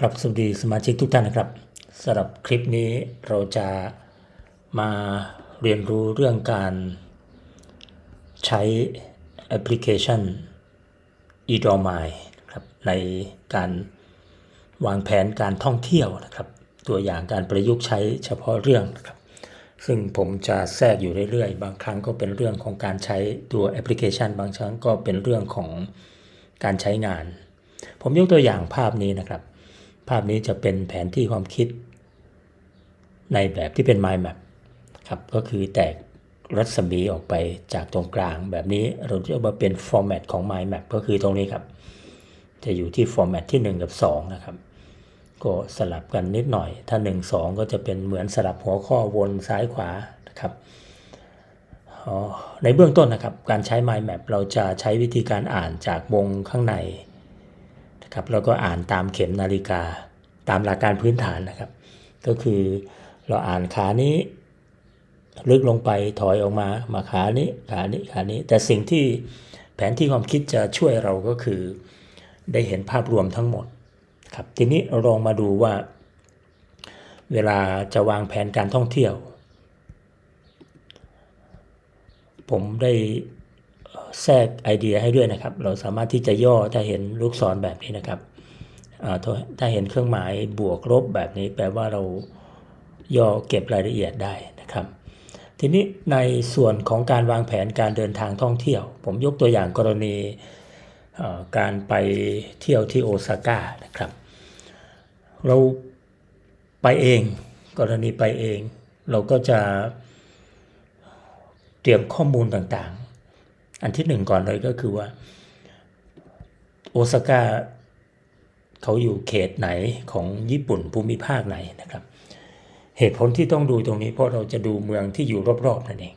ครับสวัสดีสมาชิกทุกท่านนะครับสำหรับคลิปนี้เราจะมาเรียนรู้เรื่องการใช้แอปพลิเคชัน e d o m i ครับในการวางแผนการท่องเที่ยวนะครับ ตัวอย่างการประยุกต์ใช้เฉพาะเรื่องนะครับ ซึ่งผมจะแทรกอยู่เรื่อยๆ บางครั้งก็เป็นเรื่องของการใช้ตัวแอปพลิเคชัน บางครั้งก็เป็นเรื่องของการใช้งาน ผมยกตัวอย่างภาพนี้นะครับ ภาพนี้จะเป็นแผนที่ความคิด ในแบบที่เป็น mind map ครับก็คือแตกรัศมีออกไปจากตรงกลาง แบบนี้เราจะมาเป็น format ของ mind map ก็คือตรงนี้ครับ จะอยู่ที่ format ที่ 1 กับ 2 นะครับ ก็สลับกันนิดหน่อย ถ้า 1 2 ก็จะเป็นเหมือนสลับหัวข้อวนซ้ายขวานะครับอ๋อในเบื้องต้นนะครับ การใช้ mind map เราจะใช้วิธีการอ่านจากวงข้างใน ครับแล้วก็อ่านตามเข็มนาฬิกา ตามหลักการพื้นฐานนะครับ ก็คือเราอ่านขานี้ลึกลงไปถอยออกมามาขานี้ขานี้ขานี้ แต่สิ่งที่แผนที่ความคิดจะช่วยเราก็คือ ได้เห็นภาพรวมทั้งหมดครับทีนี้ลองมาดูว่า เวลาจะวางแผนการท่องเที่ยว ผมได้ แทรกไอเดียให้ด้วยนะครับ เราสามารถที่จะย่อถ้าเห็นลูกศรแบบนี้นะครับถ้าเห็นเครื่องหมายบวกลบแบบนี้ แปลว่าเราย่อเก็บรายละเอียดได้นะครับ ทีนี้ในส่วนของการวางแผนการเดินทางท่องเที่ยว ผมยกตัวอย่างกรณีการไปเที่ยวที่โอซาก้านะครับ เราไปเองกรณีไปเอง เราก็จะเตรียมข้อมูลต่าง อันที่หนึ่งก่อนเลยก็คือว่า โอซาก้าเขาอยู่เขตไหนของญี่ปุ่นภูมิภาคไหนนะครับ เหตุผลที่ต้องดูตรงนี้เพราะเราจะดูเมืองที่อยู่รอบๆนั่นเอง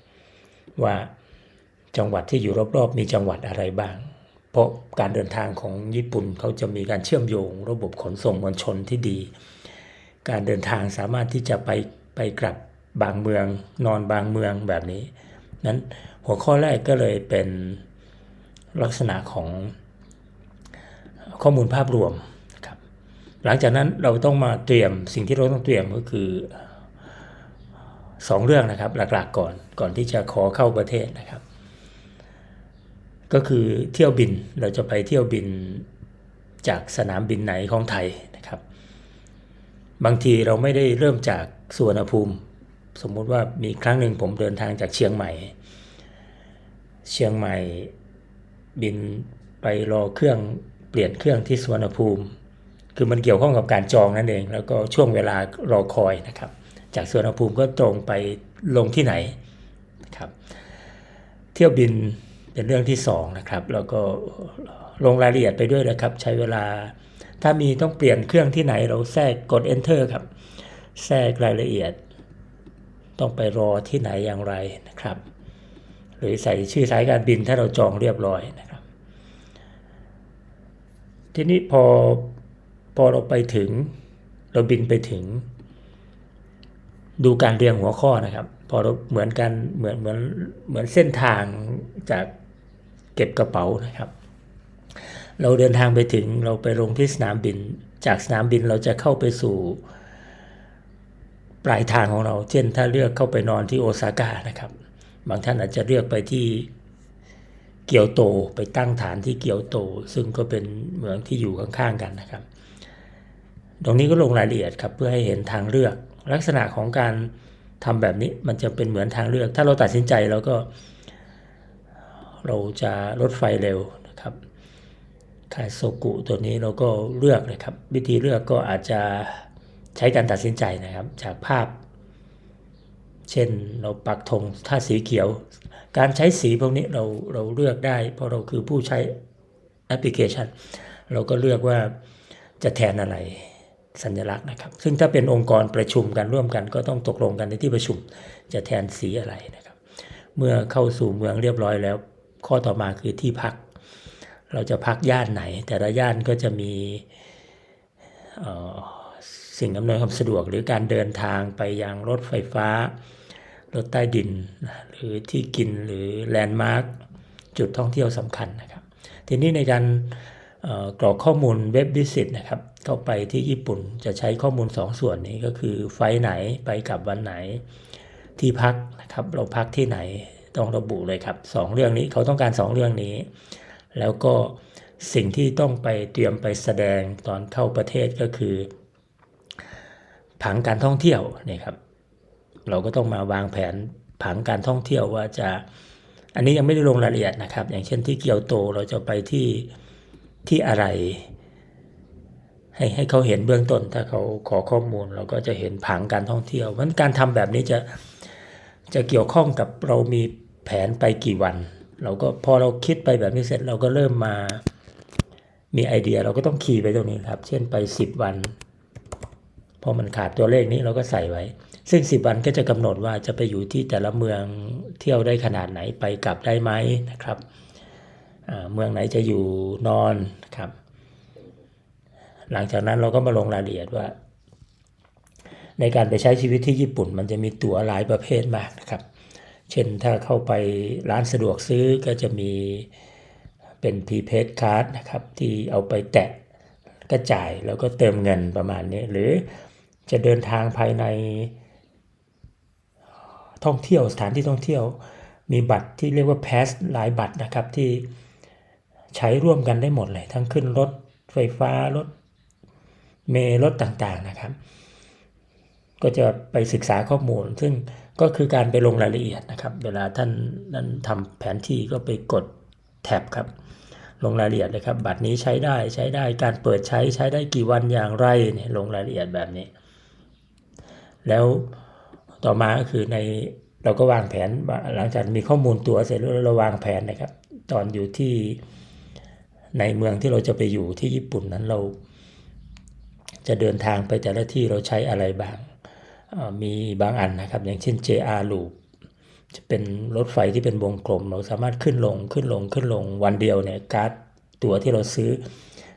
ว่าจังหวัดที่อยู่รอบๆ มีจังหวัดอะไรบ้าง เพราะการเดินทางของญี่ปุ่นเขาจะมีการเชื่อมโยง ระบบขนส่งมวลชนที่ดี การเดินทางสามารถที่จะไปไปกลับบางเมือง นอนบางเมืองแบบนี้ นั้น หัวข้อแรกก็เลยเป็นลักษณะของข้อมูลภาพรวมครับหลังจากนั้นเราต้องมาเตรียมสิ่งที่เราต้องเตรียมก็คือสองเรื่องนะครับหลักๆก่อนก่อนที่จะขอเข้าประเทศนะครับ ก็คือเที่ยวบินเราจะไปเที่ยวบินจากสนามบินไหนของไทยนะครับ บางทีเราไม่ได้เริ่มจากสุวรรณภูมิ สมมุติว่ามีครั้งหนึ่งผมเดินทางจากเชียงใหม่ เชียงใหม่บินไปรอเครื่องเปลี่ยนเครื่องที่สุวรรณภูมิ คือมันเกี่ยวข้องกับการจองนั่นเอง แล้วก็ช่วงเวลารอคอยนะครับ จากสุวรรณภูมิก็ตรงไปลงที่ไหนนะครับเที่ยวบินเป็นเรื่องที่สองนะครับแล้วก็ลงรายละเอียดไปด้วยนะครับ ใช้เวลาถ้ามีต้องเปลี่ยนเครื่องที่ไหนเราแทรกกด enter ครับ แทรกรายละเอียด ต้องไปรอที่ไหนอย่างไรนะครับ หรือใส่ชื่อสายการบินถ้าเราจองเรียบร้อยนะครับ ทีนี้พอพอเราไปถึง เราบินไปถึง ดูการเรียงหัวข้อนะครับ พอเราเหมือนกันเหมือนเหมือนเหมือนเส้นทางจากเก็บกระเป๋านะครับ เราเดินทางไปถึงเราไปลงที่สนามบิน จากสนามบินเราจะเข้าไปสู่ปลายทางของเรา เช่นถ้าเลือกเข้าไปนอนที่โอซาก้านะครับ บางท่านอาจจะเลือกไปที่เกียวโตไปตั้งฐานที่เกียวโต ซึ่งก็เป็นเมืองที่อยู่ข้างๆกันนะครับ ตรงนี้ก็ลงรายละเอียดครับเพื่อให้เห็นทางเลือก ลักษณะของการทำแบบนี้มันจะเป็นเหมือนทางเลือก ถ้าเราตัดสินใจเราก็ เราจะรถไฟเร็วนะครับคาโซกุตัวนี้เราก็เลือกเลยครับ วิธีเลือกก็อาจจะใช้การตัดสินใจนะครับ จากภาพ เช่นเราปักธงถ้าสีเขียว การใช้สีพวกนี้เราเราเลือกได้ เพราะเราคือผู้ใช้แอปพลิเคชัน เราก็เลือกว่าจะแทนอะไรสัญลักษณ์นะครับ ซึ่งถ้าเป็นองค์กรประชุมกันร่วมกัน ก็ต้องตกลงกันในที่ประชุม จะแทนสีอะไรนะครับ เมื่อเข้าสู่เมืองเรียบร้อยแล้ว ข้อต่อมาคือที่พัก เราจะพักย่านไหน แต่ละย่านก็จะมีเอ่อ สิ่งอำนวยความสะดวกหรือการเดินทางไปยังรถไฟฟ้า รถใต้ดิน หรือที่กินหรือแลนด์มาร์คจุดท่องเที่ยวสำคัญนะครับ ทีนี้ในการกรอกข้อมูลเว็บ Visit นะครับเข้าไปที่ญี่ปุ่นจะใช้ข้อมูล 2ส่วนนี้ก็คือไฟล์ไหนไปกลับวันไหนที่พักนะครับเราพักที่ไหนต้องระบุเลยครับสองเรื่องนี้เขาต้องการ 2 เรื่องนี้ แล้วก็สิ่งที่ต้องไปเตรียมไปแสดงตอนเข้าประเทศก็คือ ผังการท่องเที่ยวนี่ครับ เราก็ต้องมาวางแผนผังการท่องเที่ยวว่าจะ อันนี้ยังไม่ได้ลงรายละเอียดนะครับ อย่างเช่นที่เกียวโตเราจะไปที่ที่อะไร ให้ให้เขาเห็นเบื้องต้น ถ้าเขาขอข้อมูลเราก็จะเห็นผังการท่องเที่ยวเพราะการทำแบบนี้จะจะเกี่ยวข้องกับเรามีแผนไปกี่วัน เราก็พอเราคิดไปแบบนี้เสร็จเราก็เริ่มมามีไอเดียเราก็ต้องคีย์ไปตรงนี้ครับ เช่นไป 10 วัน พอมันขาดตัวเลขนี้เราก็ใส่ไว้ ซึ่ง 10 วันก็จะกำหนดว่าจะไปอยู่ที่แต่ละเมืองเที่ยวได้ขนาดไหนไปกลับได้ไหมนะครับเมืองไหนจะอยู่นอนนะครับ หลังจากนั้นเราก็มาลงรายละเอียดว่า ในการไปใช้ชีวิตที่ญี่ปุ่น มันจะมีตั๋วหลายประเภทมากนะครับ เช่นถ้าเข้าไปร้านสะดวกซื้อก็จะมีเป็น prepaid card นะครับ ที่เอาไปแตะก็จ่ายแล้วก็เติมเงินประมาณนี้ หรือ จะเดินทางภายในท่องเที่ยวสถานที่ท่องเที่ยว มีบัตรที่เรียกว่า pass หลายบัตรนะครับที่ใช้ร่วมกันได้หมดเลย ทั้งขึ้นรถไฟฟ้ารถเมล์รถต่างๆนะครับ ก็จะไปศึกษาข้อมูล ซึ่งก็คือการไปลงรายละเอียดนะครับ เวลาท่านนั้นทำแผนที่ก็ไปกดแท็บครับ ลงรายละเอียดเลยครับ บัตรนี้ใช้ได้ใช้ได้การเปิดใช้ใช้ได้กี่วันอย่างไรเนี่ยลงรายละเอียดแบบนี้ แล้วต่อมาก็คือในเราก็วางแผนหลังจากมีข้อมูลตัวเสร็จแล้วเราวางแผนนะครับ ตอนอยู่ที่ในเมืองที่เราจะไปอยู่ที่ญี่ปุ่นนั้นเรา จะเดินทางไปแต่ละที่เราใช้อะไรบ้างมีบางอันนะครับ อย่างเช่น JR Loop จะเป็นรถไฟที่เป็นวงกลม เราสามารถขึ้นลงขึ้นลงขึ้นลงวันเดียวเนี่ยการ์ดตั๋วที่เราซื้อ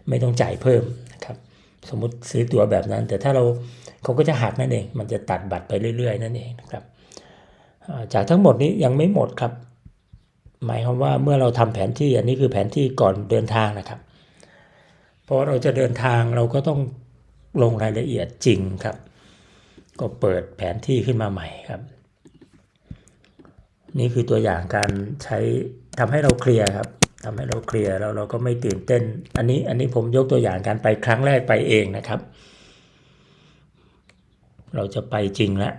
ไม่ต้องจ่ายเพิ่มนะครับ สมมติซื้อตั๋วแบบนั้น แต่ถ้าเราเขาก็จะหักนั่นเอง มันจะตัดบัตรไปเรื่อย ๆ นั่นเองนะครับจากทั้งหมดนี้ยังไม่หมดครับ หมายความว่าเมื่อเราทำแผนที่อันนี้คือแผนที่ก่อนเดินทางนะครับพอเราจะเดินทางเราก็ต้องลงรายละเอียดจริงครับ ก็เปิดแผนที่ขึ้นมาใหม่ครับ นี่คือตัวอย่างการใช้ทำให้เราเคลียร์ครับ ทำให้เราเคลียร์แล้วเราก็ไม่ตื่นเต้น อันนี้อันนี้ผมยกตัวอย่างการไปครั้งแรกไปเองนะครับ เราจะไปจริงแล้ว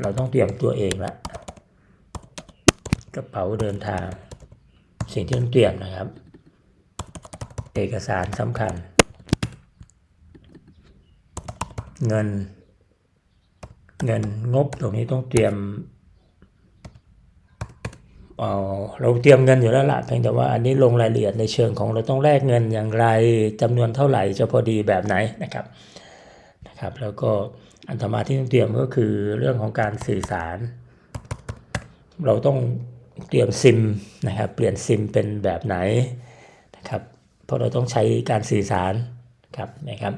เราต้องเตรียมตัวเองละกระเป๋าเดินทาง สิ่งที่ต้องเตรียมนะครับ เอกสารสำคัญ เงิน เงินงบตรงนี้ต้องเตรียม เราเตรียมเงินอยู่แล้วละเพียงแต่ว่าอันนี้ลงรายละเอียดในเชิงของเราต้องแลกเงินอย่างไรจำนวนเท่าไหร่จะพอดีแบบไหนนะครับนะครับ แล้วก็อันต่อมาที่ต้องเตรียมก็คือเรื่องของการสื่อสาร เราต้องเตรียมซิมนะครับ เปลี่ยนซิมเป็นแบบไหนนะครับ เพราะเราต้องใช้การสื่อสารครับนะครับ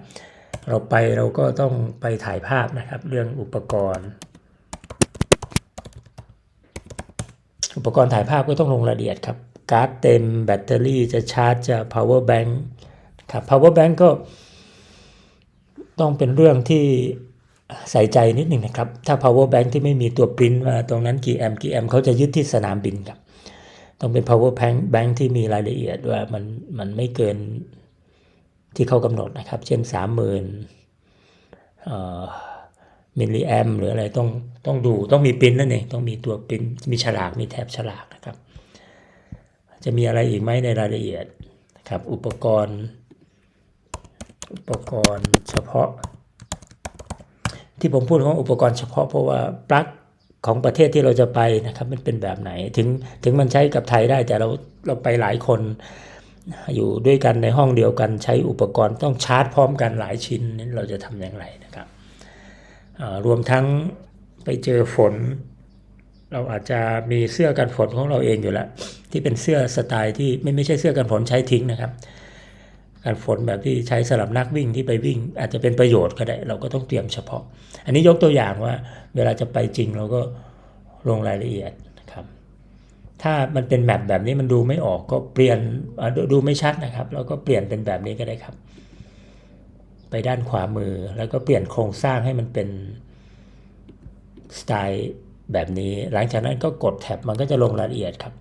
เราไปเราก็ต้องไปถ่ายภาพนะครับ เรื่องอุปกรณ์ อุปกรณ์ถ่ายภาพก็ต้องลงรายละเอียดครับ การ์ดเต็มแบตเตอรี่จะชาร์จจะ power bank ครับ power bank ก็ต้องเป็นเรื่องที่ใส่ใจนิดหนึ่งนะครับ ถ้า power bank ที่ไม่มีตัวปริ้นว่าตรงนั้นกี่แอมป์กี่แอมป์เขาจะยึดที่สนามบินครับ ต้องเป็น power bank bank ที่มีรายละเอียดว่ามันมันไม่เกินที่เขากำหนดนะครับ เช่น 30,000เอ่อ มิลลิแอมหรืออะไรต้องต้องดูต้องมีปริ้นนั่นเองต้องมีตัวปริ้นมีฉลากมีแถบฉลากนะครับ จะมีอะไรอีกไหมในรายละเอียดนะครับอุปกรณ์ อุปกรณ์เฉพาะ ที่ผมพูดว่าอุปกรณ์เฉพาะเพราะว่าปลั๊กของประเทศที่เราจะไปนะครับมันเป็นแบบไหนถึงถึงมันใช้กับไทยได้แต่เราเราไปหลายคนอยู่ด้วยกันในห้องเดียวกันใช้อุปกรณ์ต้องชาร์จพร้อมกันหลายชิ้นนั้นเราจะทำอย่างไรนะครับ รวมทั้งไปเจอฝน เราอาจจะมีเสื้อกันฝนของเราเองอยู่แล้ว ที่เป็นเสื้อสไตล์ที่ไม่ไม่ใช่เสื้อกันฝนใช้ทิ้งนะครับ กันฝนแบบที่ใช้สำหรับนักวิ่งที่ไปวิ่ง อาจจะเป็นประโยชน์ก็ได้ เราก็ต้องเตรียมเฉพาะ อันนี้ยกตัวอย่างว่า เวลาจะไปจริงเราก็ลงรายละเอียดนะครับ ถ้ามันเป็นแมปแบบนี้มันดูไม่ออกก็เปลี่ยนดดูไม่ชัดนะครับ แล้วก็เปลี่ยนเป็นแบบนี้ก็ได้ครับ ไปด้านขวามือ แล้วก็เปลี่ยนโครงสร้างให้มันเป็นสไตล์แบบนี้ หลังจากนั้นก็กดแท็บมันก็จะลงรายละเอียดครับ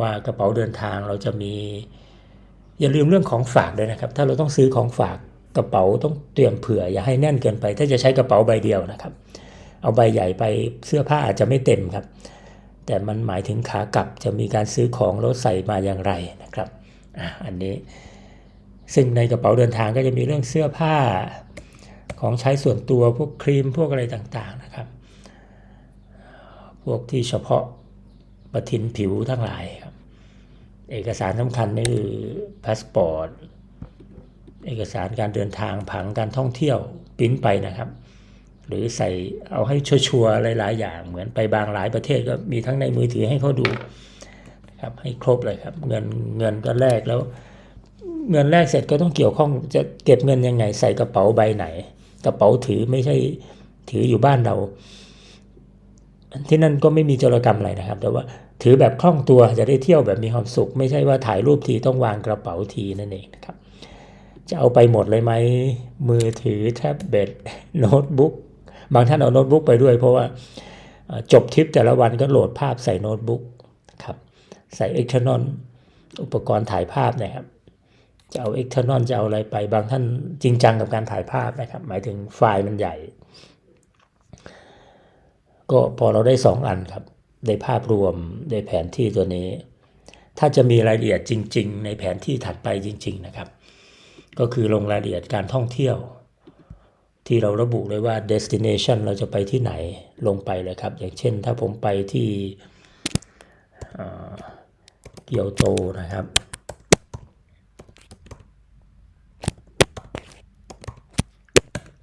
ว่ากระเป๋าเดินทางเราจะมี อย่าลืมเรื่องของฝากด้วยนะครับ ถ้าเราต้องซื้อของฝากกระเป๋าต้องเตรียมเผื่อ อย่าให้แน่นเกินไป ถ้าจะใช้กระเป๋าใบเดียวนะครับ เอาใบใหญ่ไปเสื้อผ้าอาจจะไม่เต็มครับ แต่มันหมายถึงขากลับจะมีการซื้อของแล้วใส่มาอย่างไรนะครับอะอันนี้ ซึ่งในกระเป๋าเดินทางก็จะมีเรื่องเสื้อผ้าของใช้ส่วนตัวพวกครีมพวกอะไรต่างๆนะครับ พวกที่เฉพาะประทินผิวทั้งหลายครับเอกสารสำคัญนี่คือพาสปอร์ตเอกสารการเดินทางผังการท่องเที่ยวปิ้นไปนะครับ หรือใส่เอาให้ชัวร์ๆหลาย ๆ อย่างเหมือนไปบางหลายประเทศก็มีทั้งในมือถือให้เขาดูนะครับให้ครบเลยครับ เงินเงินก็แลกแล้ว เงินแรกเสร็จก็ต้องเกี่ยวข้องจะเก็บเงินยังไงใส่กระเป๋าใบไหน กระเป๋าถือไม่ใช่ถืออยู่บ้านเรา ที่นั่นก็ไม่มีโจรกรรมอะไรนะครับ แต่ว่าถือแบบคล่องตัวจะได้เที่ยวแบบมีความสุข ไม่ใช่ว่าถ่ายรูปทีต้องวางกระเป๋าทีนั่นเองนะครับ จะเอาไปหมดเลยไหมมือถือแท็บเล็ตโน้ตบุ๊กบางท่านเอาโน้ตบุ๊กไปด้วย เพราะว่าจบทริปแต่ละวันก็โหลดภาพใส่โน้ตบุ๊กครับใส่ external อุปกรณ์ถ่ายภาพนะครับ จะเอา external จะเอาอะไรไป บางท่านจริงจังกับการถ่ายภาพนะครับ หมายถึงไฟล์มันใหญ่ ก็พอเราได้ 2 อันครับ ได้ภาพรวมได้แผนที่ตัวนี้ ถ้าจะมีรายละเอียดจริง ๆ ในแผนที่ถัดไปจริง ๆ นะครับ ก็คือลงรายละเอียดการท่องเที่ยว ที่เราระบุเลยว่า destination เราจะไปที่ไหนลงไปเลยครับ อย่างเช่นถ้าผมไปที่เอ่อเกียวโตนะครับ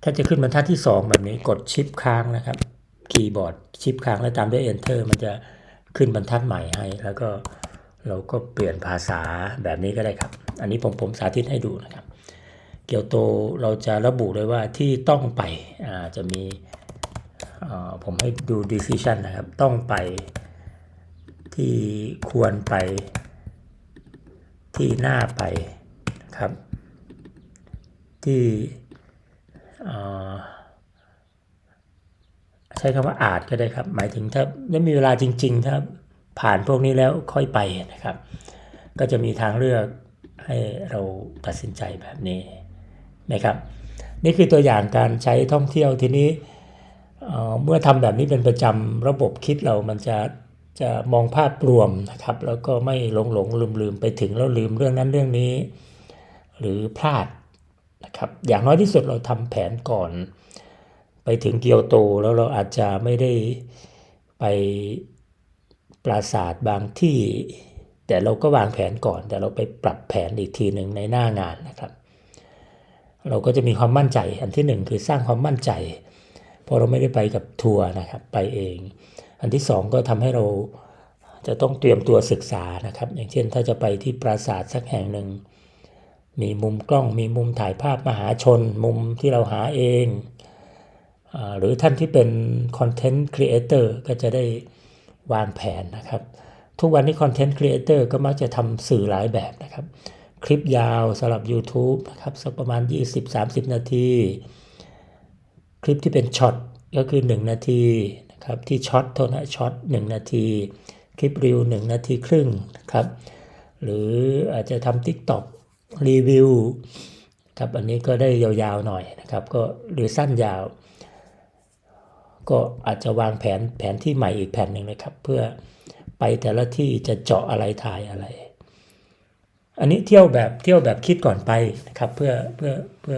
ถ้าจะขึ้นบรรทัดที่ 2 แบบนี้กดชิปค้างนะครับคีย์บอร์ดชิปค้างแล้วตามด้วย Enter มันจะขึ้นบรรทัดใหม่ให้ แล้วก็เราก็เปลี่ยนภาษาแบบนี้ก็ได้ครับ อันนี้ผมผมสาธิตให้ดูนะครับ เกียวโตเราจะระบุเลยว่าที่ต้องไปจะมีผมให้ดู decision นะครับ ต้องไปที่ควรไปที่น่าไปครับ ที่ ใช้คำว่าอาจก็ได้ครับ หมายถึงถ้าไม่มีเวลาจริงๆถ้าผ่านพวกนี้แล้วค่อยไปนะครับ ก็จะมีทางเลือกให้เราตัดสินใจแบบนี้นะครับ นี่คือตัวอย่างการใช้ท่องเที่ยวทีนี้เอ่อเมื่อทำแบบนี้เป็นประจำระบบคิดเรามันจะจะมองภาพรวมนะครับ แล้วก็ไม่หลงหลงลืมลืมไปถึงแล้วลืมเรื่องนั้นเรื่องนี้ หรือพลาด นะครับอย่างน้อยที่สุดเราทำแผนก่อน ไปถึงเกียวโตแล้วเราอาจจะไม่ได้ไปปราสาทบางที่ แต่เราก็วางแผนก่อน แต่เราไปปรับแผนอีกทีหนึ่งในหน้างานนะครับ เราก็จะมีความมั่นใจอันที่หนึ่งคือสร้างความมั่นใจเพราะเราไม่ได้ไปกับทัวร์นะครับไปเอง อันที่สองก็ทำให้เราจะต้องเตรียมตัวศึกษานะครับ อย่างเช่นถ้าจะไปที่ปราสาทสักแห่งหนึ่ง มีมุมกล้องมีมุมถ่ายภาพมหาชน มุมที่เราหาเองอหรือท่านที่เป็นคอนเทนต์ครีเอเตอร์ก็จะได้วางแผนนะครับ ทุกวันนี้คอนเทนต์ครีเอเตอร์ก็มักจะทำสื่อหลายแบบนะครับ คลิปยาวสำหรับ YouTube นะครับสักประมาณ 20-30 นาที คลิปที่เป็นช็อตก็คือ 1 นาทีนะครับที่ช็อตโทนะช็อต1นาที คลิปรีว1นาทีครึ่งนะครับหรืออาจจะทำ TikTok รีวิวครับอันนี้ก็ได้ยาวๆหน่อยนะครับก็หรือสั้นยาว ก็อาจจะวางแผนแผนที่ใหม่อีกแผนหนึ่งนะครับ เพื่อไปแต่ละที่จะเจาะอะไรถ่ายอะไร อันนี้เที่ยวแบบเที่ยวแบบคิดก่อนไปนะครับเพื่อเพื่อเพื่อ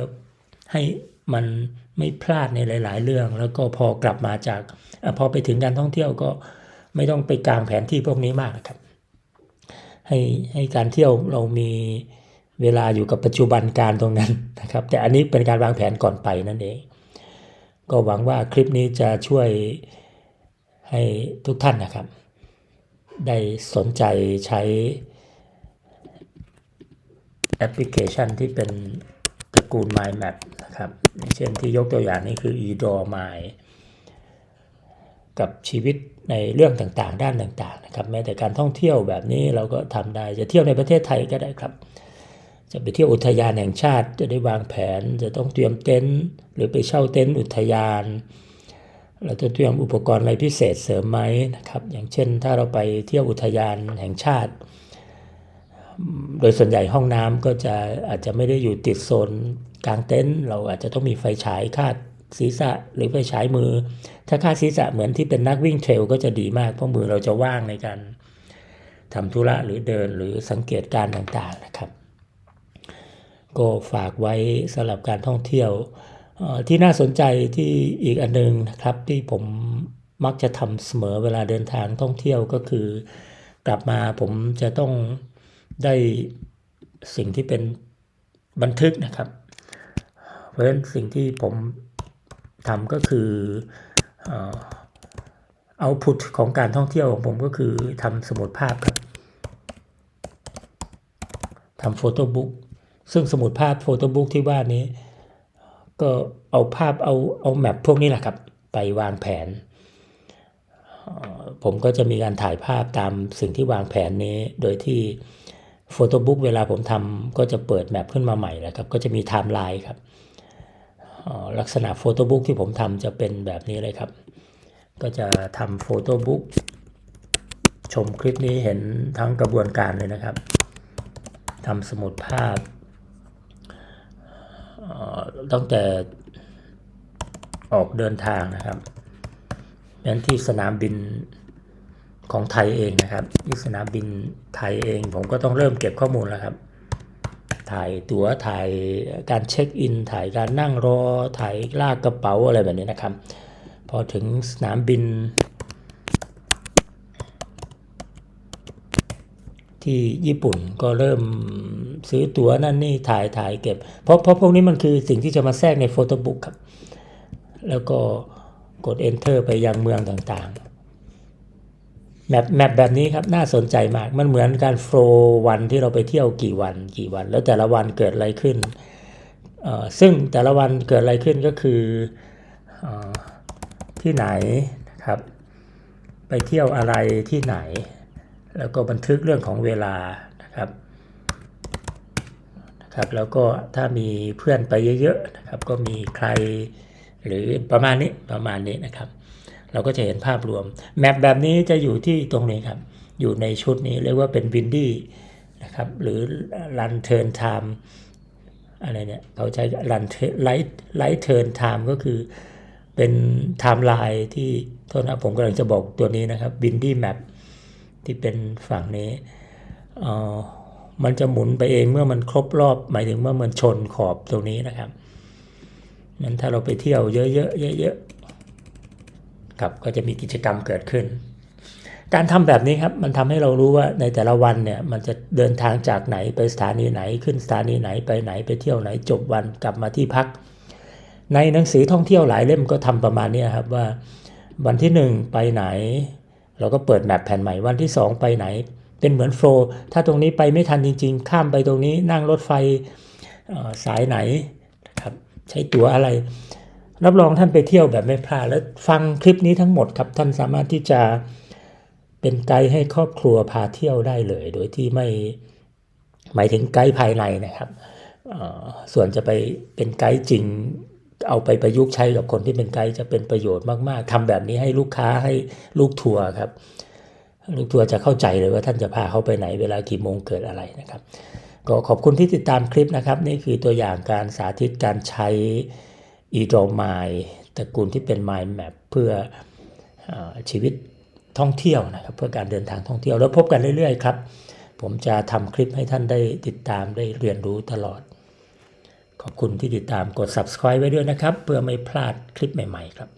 ให้มันไม่พลาดในหลาย ๆ เรื่อง แล้วก็พอกลับมาจากอพอไปถึงการท่องเที่ยวก็ไม่ต้องไปกลางแผนที่พวกนี้มากนะครับ ให้ให้การเที่ยวเรามี เวลาอยู่กับปัจจุบันการตรงนั้นนะครับ แต่อันนี้เป็นการวางแผนก่อนไปนั่นเอง ก็หวังว่าคลิปนี้จะช่วยให้ทุกท่านนะครับ ได้สนใจใช้แอปพลิเคชันที่เป็นตระกูล Mind Map นะครับ เช่นที่ยกตัวอย่างนี้คือ eDraw My กับชีวิตในเรื่องต่างๆ ด้านต่างๆนะครับ แม้แต่การท่องเที่ยวแบบนี้เราก็ทำได้จะเที่ยวในประเทศไทยก็ได้ครับ จะไปเที่ยวอุทยานแห่งชาติจะได้วางแผน จะต้องเตรียมเต็นท์หรือไปเช่าเต็นท์อุทยาน เราจะเตรียมอุปกรณ์อะไรพิเศษเสริมไหมนะครับ อย่างเช่น ถ้าเราไปเที่ยวอุทยานแห่งชาติ โดยส่วนใหญ่ห้องน้ำก็จะอาจจะไม่ได้อยู่ติดโซนกลางเต็นท์เราอาจจะต้องมีไฟฉายคาดศีรษะหรือไฟฉายมือ ถ้าคาดศีรษะเหมือนที่เป็นนักวิ่งเทรลก็จะดีมากเพราะมือเราจะว่างในการทำธุระหรือเดินหรือสังเกตการต่างๆนะครับ ก็ฝากไว้สำหรับการท่องเที่ยวที่น่าสนใจที่อีกอันหนึงนะครับที่ผมมักจะทำเสมอเวลาเดินทางท่องเที่ยวก็คือ กลับมาผมจะต้องได้สิ่งที่เป็นบันทึกนะครับ เพราะฉะนั้นสิ่งที่ผมทำก็คือเอาพุทของการท่องเที่ยวของผมก็คือทำสมุดภาพครับทำโฟโต้บุ๊ก ซึ่งสมุดภาพโฟโต้บุ๊กที่ว่านี้ ก็เอาภาพเอาเอาแมปพวกนี้แหละครับ ไปวางแผน ผมก็จะมีการถ่ายภาพตามสิ่งที่วางแผนนี้ โดยที่โฟโต้บุ๊กเวลาผมทำก็จะเปิดแมปขึ้นมาใหม่แล้วครับ ก็จะมีไทม์ไลน์ครับลักษณะโฟโต้บุ๊กที่ผมทำจะเป็นแบบนี้เลยครับ ก็จะทำโฟโต้บุ๊กชมคลิปนี้เห็นทั้งกระบวนการเลยนะครับทำสมุดภาพ ตั้งแต่ออกเดินทางนะครับนั้นที่สนามบินของไทยเองนะครับ ที่สนามบินไทยเองผมก็ต้องเริ่มเก็บข้อมูลแล้วครับ ถ่ายตัว๋วถ่ายการเช็คอิน ถ่ายการนั่งรอ ถ่ายลากกระเป๋าอะไรแบบนี้นะครับ พอถึงสนามบิน ที่ญี่ปุ่นก็เริ่ม ซื้อตั๋วนั่นนี่ถ่ายถ่ายเก็บ เพราะเพราะพวกนี้มันคือสิ่งที่จะมาแทรกในโฟโต้บุ๊กครับ แล้วก็กด enter ไปยังเมืองต่างๆแมปแมปแบบนี้ครับน่าสนใจมากมันเหมือนการโฟล์วันที่เราไปเที่ยวกี่วันกี่วัน แล้วแต่ละวันเกิดอะไรขึ้น ซึ่งแต่ละวันเกิดอะไรขึ้นก็คืออที่ไหนนะครับ ไปเที่ยวอะไรที่ไหน แล้วก็บันทึกเรื่องของเวลา ครับแล้วก็ถ้ามีเพื่อนไปเยอะๆนะครับก็มีใครหรือประมาณนี้ประมาณนี้นะครับ เราก็จะเห็นภาพรวมแมปแบบนี้จะอยู่ที่ตรงนี้ครับ อยู่ในชุดนี้เรียกว่าเป็นวินดี้นะครับหรือ run turn time อะไรเนี่ยเขาใช้ run light light turn time ก็คือเป็นไทม์ไลน์ที่โทษนะผมกำลังจะบอกตัวนี้นะครับ windy map ที่เป็นฝั่งนี้เอ่อ มันจะหมุนไปเองเมื่อมันครบรอบ หมายถึงเมื่อมันชนขอบตรงนี้นะครับนั้นถ้าเราไปเที่ยวเยอะๆเยอะๆครับก็จะมีกิจกรรมเกิดขึ้น การทำแบบนี้ครับมันทำให้เรารู้ว่าในแต่ละวันเนี่ยมันจะเดินทางจากไหนไปสถานีไหนขึ้นสถานีไหนไปไหนไปเที่ยวไหนจบวันกลับมาที่พัก ในหนังสือท่องเที่ยวหลายเล่มก็ทำประมาณนี้ครับว่าวันที่หนึ่งไปไหน เราก็เปิดแมปแผ่นใหม่วันที่ 2 ไปไหน เป็นเหมือนโฟล์ถ้าตรงนี้ไปไม่ทันจริง ๆ ข้ามไปตรงนี้นั่งรถไฟสายไหนนะครับใช้ตั๋วอะไร รับรองท่านไปเที่ยวแบบไม่พลาดแล้วฟังคลิปนี้ทั้งหมดครับ ท่านสามารถที่จะเป็นไกด์ให้ครอบครัวพาเที่ยวได้เลย โดยที่ไม่หมายถึงไกด์ภายในนะครับส่วนจะไปเป็นไกด์จริง เอาไปประยุกต์ใช้กับคนที่เป็นไกด์จะเป็นประโยชน์มาก ๆทำแบบนี้ให้ลูกค้าให้ลูกทัวร์ครับ ลูกทัวร์จะเข้าใจเลยว่าท่านจะพาเขาไปไหนเวลากี่โมงเกิดอะไรนะครับ ก็ขอบคุณที่ติดตามคลิปนะครับ นี่คือตัวอย่างการสาธิตการใช้ e d r o m i ตระกูลที่เป็น Mind Map เพื่อเออชีวิตท่องเที่ยวนะครับ เพื่อการเดินทางท่องเที่ยวแล้วพบกันเรื่อยๆครับ ผมจะทำคลิปให้ท่านได้ติดตามได้เรียนรู้ตลอด ขอบคุณที่ติดตามกด subscribe ไว้ด้วยนะครับ เพื่อไม่พลาดคลิปใหม่ ๆ ครับ